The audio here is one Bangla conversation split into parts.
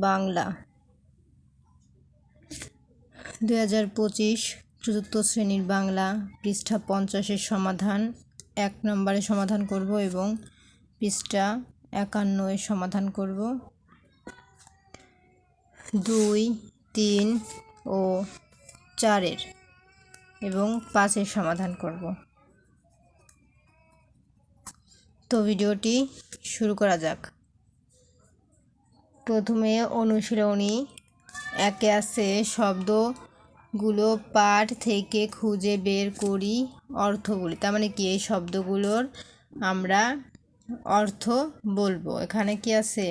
বাংলা। দুই হাজার পঁচিশ চতুর্থ শ্রেণির বাংলা পৃষ্ঠা পঞ্চাশের সমাধান এক নম্বরে সমাধান করব এবং পৃষ্ঠা একান্ন এর সমাধান করব। দুই, তিন ও চারের এবং পাঁচের সমাধান করব। তো ভিডিওটি শুরু করা যাক। প্রথমে অনুশীলনী, একে আছে শব্দগুলো পাঠ থেকে খুঁজে বের করি অর্থগুলি। তার মানে কি? এই শব্দগুলোর আমরা অর্থ বলব। এখানে কি আছে?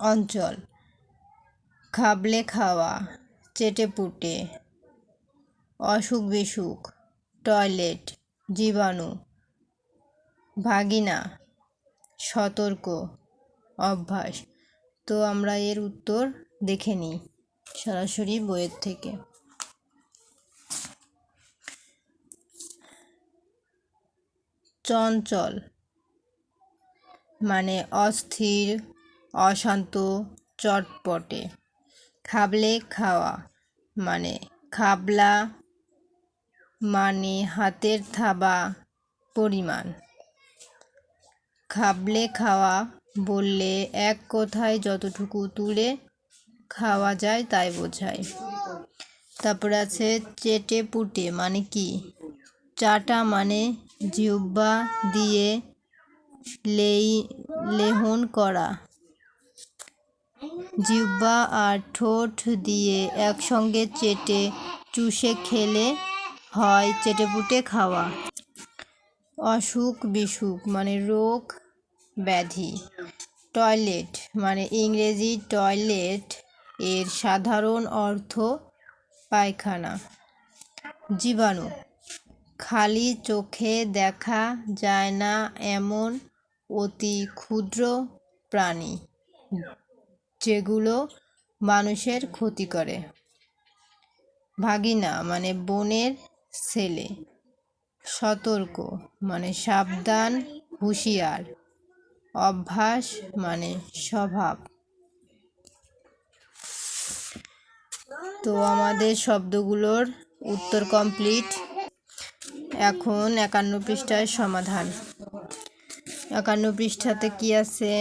অঞ্চল, খাবলে খাওয়া, চেটে পুটে, অসুখ বিসুখ, টয়লেট, জীবাণু, ভাগিনা, সতর্ক, অভ্যাস। তো আমরা এর উত্তর দেখে নিই সরাসরি বইয়ের থেকে। চঞ্চল মানে অস্থির, অশান্ত, চটপটে। খাবলে খাওয়া মানে খাবলা মানে হাতের থাবা পরিমাণ। খাবলে খাওয়া বললে, এক কথায় যতটুকু তুলে খাওয়া যায়, তাই বোঝায়। তারপরে আছে চেটে পুটে মানে কি? চাটা মানে জিহ্বা দিয়ে লেই, লেহন করা। জিহ্বা আর ঠোঁট দিয়ে একসঙ্গে চেটে চুষে খেলে হয় চেটেপুটে খাওয়া। অসুখ বিসুখ মানে রোগ ব্যাধি। টয়লেট মানে ইংরেজি টয়লেট এর সাধারণ অর্থ পায়খানা। জীবাণু, খালি চোখে দেখা যায় না এমন অতি ক্ষুদ্র প্রাণী যেগুলো মানুষের ক্ষতি করে। ভাগিনা মানে বনের ছেলে। সতর্ক মানে সাবধান, হুঁশিয়ার। অভ্যাস মানে স্বভাব। তো আমাদের শব্দগুলোর উত্তর কমপ্লিট এখন একান্ন পৃষ্ঠার সমাধান। একান্ন পৃষ্ঠাতে কি আছে?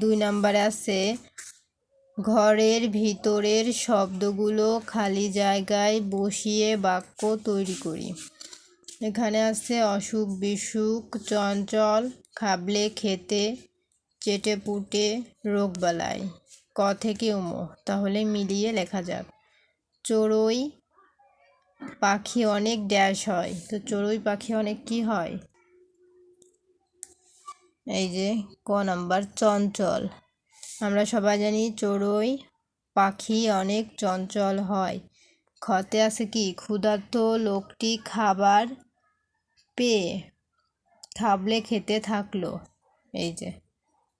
দুই নম্বরে আছে, ঘরের ভিতরের শব্দগুলো খালি জায়গায় বসিয়ে বাক্য তৈরি করি। এখানে আছে অসুখ বিসুখ চঞ্চল খাবলে, খেতে, চেটে পুটে রোগবালাই ক থেকে উমো, তাহলে মিলিয়ে লেখা যাক। চড়ুই পাখি অনেক ড্যাশ হয়। তো চড়ুই পাখি অনেক কি হয়? এই যে, ক নাম্বার, চঞ্চল। আমরা সবাই জানি চড়ুই পাখি অনেক চঞ্চল হয়। খতে আছে কি? ক্ষুধার্ত লোকটি খাবার পেয়ে খাবলে খেতে থাকল। এই যে,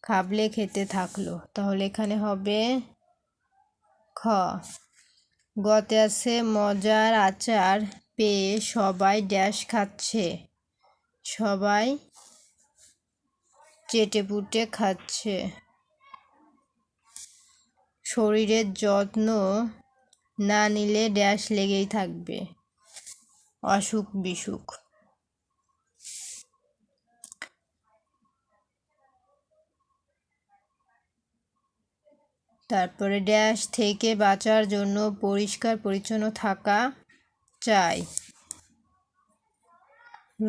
খাবলে খেতে থাকল। তাহলে এখানে হবে খ। গতে আছে মজার আচার, পেয়ে সবাই ড্যাশ খাচ্ছে। সবাই চেটে পুটে খাচ্ছে। শরীরের যত্ন না নিলে ড্যাশ লেগেই থাকবে। অসুখ বিসুখ তারপরে ড্যাশ থেকে বাঁচার জন্য পরিষ্কার পরিচ্ছন্ন থাকা চাই।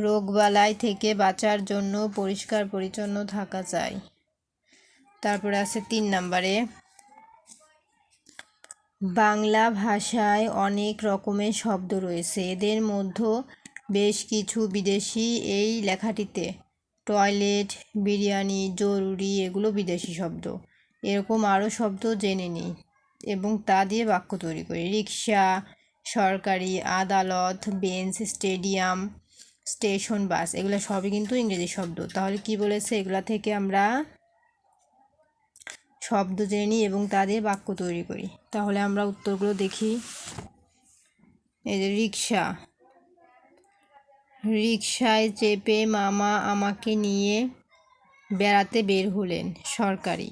রোগবালাই থেকে বাঁচার জন্য পরিষ্কার পরিচ্ছন্ন থাকা চাই। তারপরে আছে তিন নম্বরে, বাংলা ভাষায় অনেক রকমের শব্দ রয়েছে। এদের মধ্যে বেশ কিছু বিদেশি এই লেখাটিতে টয়লেট বিরিয়ানি, জরুরি এগুলো বিদেশি শব্দ। এরকম আরও শব্দ জেনে নিই। এবং তা দিয়ে বাক্য তৈরি করি। রিক্সা সরকারি, আদালত, বেঞ্চ, স্টেডিয়াম, স্টেশন, বাস, এগুলো সবই কিন্তু ইংরেজি শব্দ। তাহলে কি বলেছে? এগুলা থেকে আমরা শব্দ জেনে নিই এবং তা দিয়ে বাক্য তৈরি করি। তাহলে আমরা উত্তরগুলো দেখি। এই যে রিক্সা রিক্সায় চেপে মামা আমাকে নিয়ে বেড়াতে বের হলেন সরকারি।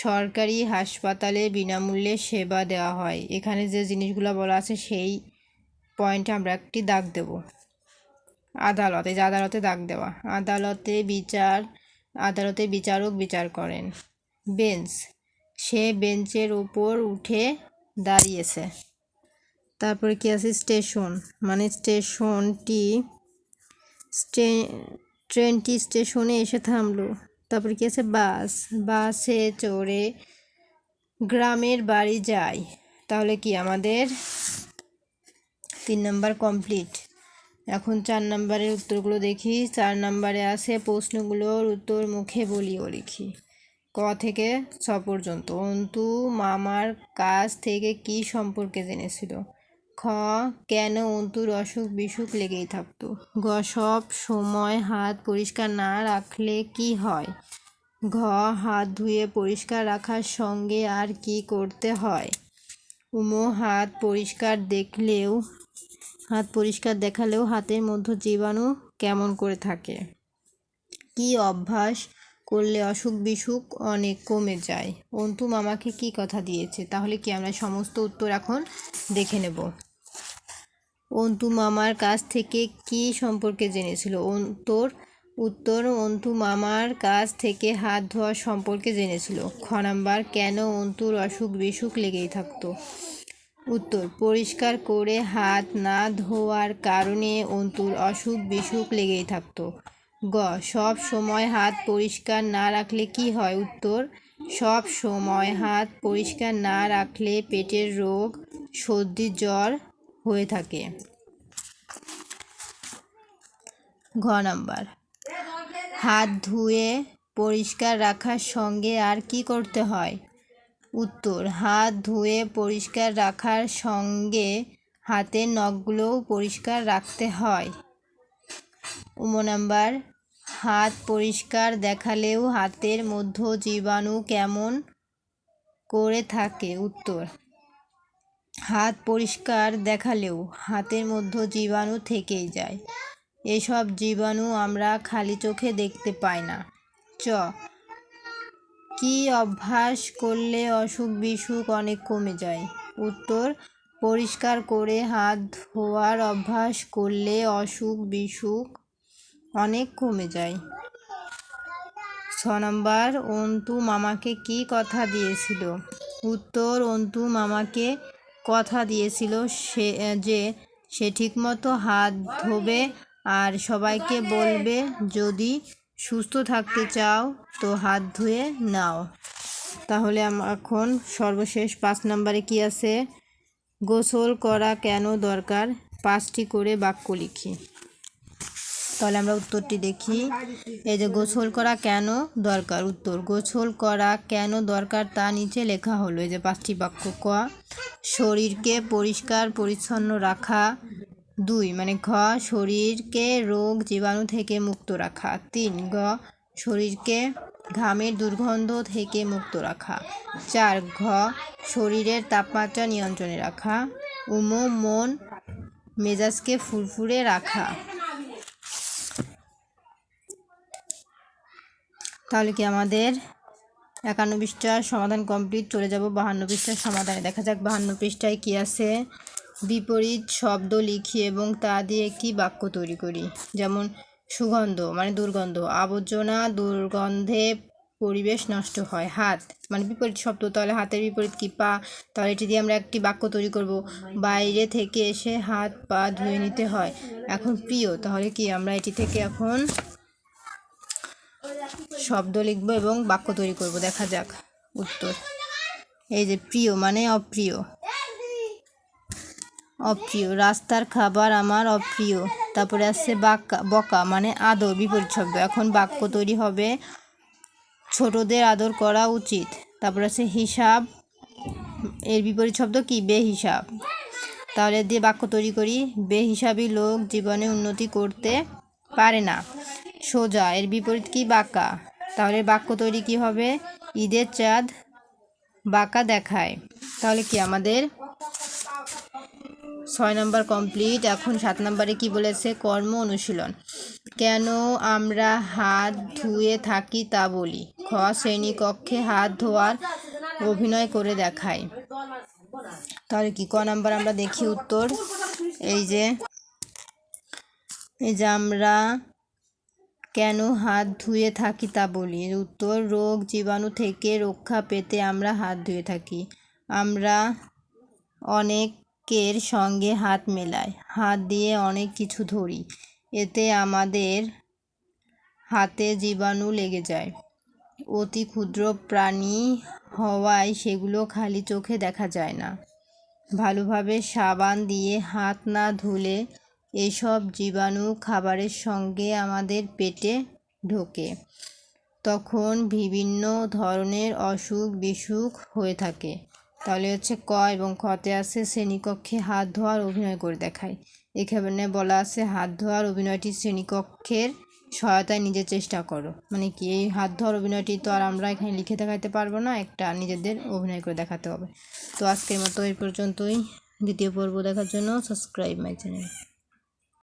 সরকারি হাসপাতালে বিনামূল্যে সেবা দেওয়া হয়। এখানে যে জিনিসগুলো বলা আছে, সেই পয়েন্টে আমরা একটি দাগ দেব। আদালতে, যে আদালতে দাগ দেওয়া। আদালতে বিচার, আদালতে বিচারক বিচার করেন। বেঞ্চ, সে বেঞ্চের ওপর উঠে দাঁড়িয়েছে। তারপরে কি আছে? স্টেশন। মানে স্টেশনটি, স্টে, ট্রেনটি স্টেশনে এসে থামলো। তারপরে কি আছে? বাস, বাসে চড়ে গ্রামের বাড়ি যাই। তাহলে কি আমাদের তিন নাম্বার কমপ্লিট? এখন চার নাম্বারের উত্তরগুলো দেখি। চার নাম্বারে আছে প্রশ্নগুলোর উত্তর মুখে বলিও লিখি। ক থেকে ছ পর্যন্ত। অন্তু মামার কাছ থেকে কি সম্পর্কে জেনেছিল? খ কেন অন্তুর অসুখ বিসুখ লেগেই থাকতো। গ সব সময় হাত পরিষ্কার না রাখলে কি হয়? ঘ, হাত ধুয়ে পরিষ্কার রাখার সঙ্গে আর কি করতে হয়? উমো, হাত পরিষ্কার দেখলেও, হাত পরিষ্কার দেখালেও হাতের মধ্যে জীবাণু কেমন করে থাকে? কি অভ্যাস করলে অসুখ বিসুখ অনেক কমে যায়? অন্তু মামাকে কি কথা দিয়েছে? তাহলে কি আমরা সমস্ত উত্তর এখন দেখে নেব। অন্তু মামার কাছ থেকে কি সম্পর্কে জেনেছিল? অন্তর উত্তর, অন্তু মামার কাছ থেকে হাত ধোয়া সম্পর্কে জেনেছিল। খ নাম্বার, কেন অন্তুর অসুখ বিসুখ লেগেই থাকতো? উত্তর, পরিষ্কার করে হাত না ধোয়ার কারণে অন্তুর অসুখ বিসুখ লেগেই থাকতো। গ, সব সময় হাত পরিষ্কার না রাখলে কি হয়? উত্তর, সব সময় হাত পরিষ্কার না রাখলে পেটের রোগ, সর্দি, জ্বর হয়ে থাকে। ঘ নাম্বার। হাত ধুয়ে পরিষ্কার রাখার সঙ্গে আর কি করতে হয়? উত্তর, হাত ধুয়ে পরিষ্কার রাখার সঙ্গে হাতের নখগুলোও পরিষ্কার রাখতে হয়। উম নাম্বার, হাত পরিষ্কার দেখালেও হাতের মধ্যে জীবাণু কেমন করে থাকে? উত্তর হাত পরিষ্কার দেখালেও হাতের মধ্যে জীবাণু থেকেই যায়। এসব জীবাণু আমরা খালি চোখে দেখতে পাই না। চ, কি অভ্যাস করলে অসুখ বিসুখ অনেক কমে যায়? উত্তর, পরিষ্কার করে হাত ধোয়ার অভ্যাস করলে অসুখ বিসুখ অনেক কমে যায়। ছ নম্বর, অন্তু মামাকে কি কথা দিয়েছিল? উত্তর, অন্তু মামাকে কথা দিয়েছিল সে যে সে ঠিকমতো হাত ধোবে আর সবাইকে বলবে, যদি সুস্থ থাকতে চাও, তো হাত ধুয়ে নাও। তাহলে এখন সর্বশেষ পাঁচ নম্বরে কি আছে? গোসল করা কেন দরকার? পাঁচটি করে বাক্য লিখি। তাহলে আমরা উত্তরটি দেখি। এই যে গোসল করা কেন দরকার? উত্তর, গোসল করা কেন দরকার তা নিচে লেখা হলো। এই যে পাঁচটি বাক্য ক, শরীরকে পরিষ্কার পরিচ্ছন্ন রাখা। দুই মানে ঘ, শরীরকে রোগ জীবাণু থেকে মুক্ত রাখা। তিন, গ, শরীরকে ঘামের দুর্গন্ধ থেকে মুক্ত রাখা। চার, ঘ, শরীরের তাপমাত্রা নিয়ন্ত্রণে রাখা। উম, মন মেজাজকে ফুরফুরে রাখা। তাহলে কি আমাদের একান্ন পৃষ্ঠার সমাধান কমপ্লিট? চলে যাব বাহান্ন পৃষ্ঠার সমাধানে। দেখা যাক বাহান্ন পৃষ্ঠায় কি আছে। বিপরীত শব্দ লিখি এবং তা দিয়ে একটি বাক্য তৈরি করি। যেমন, সুগন্ধ মানে দুর্গন্ধ। আবর্জনা দুর্গন্ধে পরিবেশ নষ্ট হয়। হাত মানে বিপরীত শব্দ। তাহলে হাতের বিপরীত কি? পা। তাহলে এটি দিয়ে আমরা একটি বাক্য তৈরি করব। বাইরে থেকে এসে হাত পা ধুয়ে নিতে হয়। এখন প্রিয়, তাহলে কি আমরা এটি থেকে এখন শব্দ লিখব এবং বাক্য তৈরি করব। দেখা যাক। উত্তর। এই যে প্রিয় মানে অপ্রিয়। অপ্রিয়। রাস্তার খাবার আমার অপ্রিয়। তারপরে আসছে বাক্কা, বকা মানে আদর বিপরীত শব্দ এখন বাক্য তৈরি হবে, ছোটদের আদর করা উচিত। তারপরে আছে হিসাব। এর বিপরীত শব্দ কি? বেহিসাব। তাহলে দিয়ে বাক্য তৈরি করি। বেহিসাবি লোক জীবনে উন্নতি করতে পারে না। সোজা, এর বিপরীত কি বাঁকা? তাহলে বাক্য তৈরি কি হবে? ঈদের চাঁদ বাঁকা দেখায়। তাহলে কি আমাদের ছয় নম্বর কমপ্লিট? এখন সাত নম্বরে কি বলেছে? কর্ম অনুশীলন। কেন আমরা হাত ধুয়ে থাকি তা বলি। খ শ্রেণীকক্ষে হাত ধোয়ার অভিনয় করে দেখায়। তাহলে কি ক নাম্বার আমরা দেখি উত্তর? এই যে এই যে আমরা কেন হাত ধুয়ে থাকি তা বলি। উত্তর, রোগ জীবাণু থেকে রক্ষা পেতে আমরা হাত ধুয়ে থাকি। আমরা অনেকের সঙ্গে হাত মেলাই, হাত দিয়ে অনেক কিছু ধরি। এতে আমাদের হাতে জীবাণু লেগে যায়। অতি ক্ষুদ্র প্রাণী হওয়ায় সেগুলো খালি চোখে দেখা যায় না। ভালোভাবে সাবান দিয়ে হাত না ধুলে এসব জীবাণু খাবারের সঙ্গে আমাদের পেটে ঢোকে। তখন বিভিন্ন ধরনের অসুখ বিসুখ হয়ে থাকে। তাহলে হচ্ছে ক এবং খতে আছে শ্রেণীকক্ষে হাত ধোয়ার অভিনয় করে দেখায়। এখানে বলা আছে হাত ধোয়ার অভিনয়টি শ্রেণীকক্ষের সহায়তায় নিজের চেষ্টা করো। মানে কি, এই হাত ধোয়ার অভিনয়টি তো আর আমরা এখানে লিখে দেখাতে পারব না, একটা নিজেদের অভিনয় করে দেখাতে হবে। তো আজকের মতো এই পর্যন্তই। দ্বিতীয় পর্ব দেখার জন্য সাবস্ক্রাইব মাই চ্যানেল